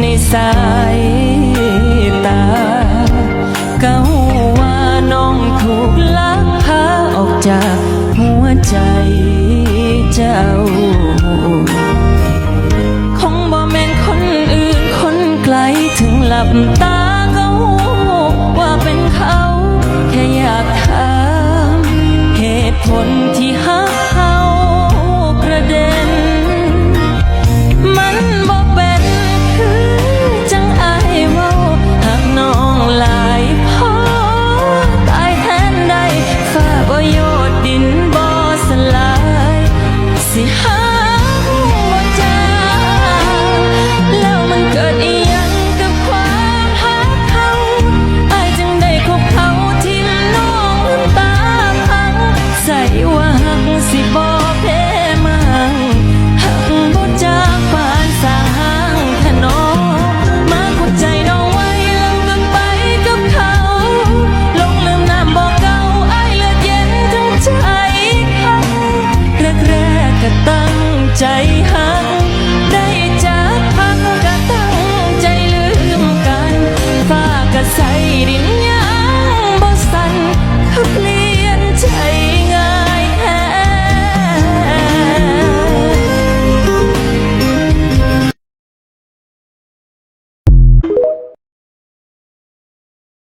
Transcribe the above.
ในสายตาก็หูว่าน้องถูกลักพาออกจากหัวใจเจ้า คงบ่แม่นคนอื่นคนไกลถึงหลับตา see how ใจ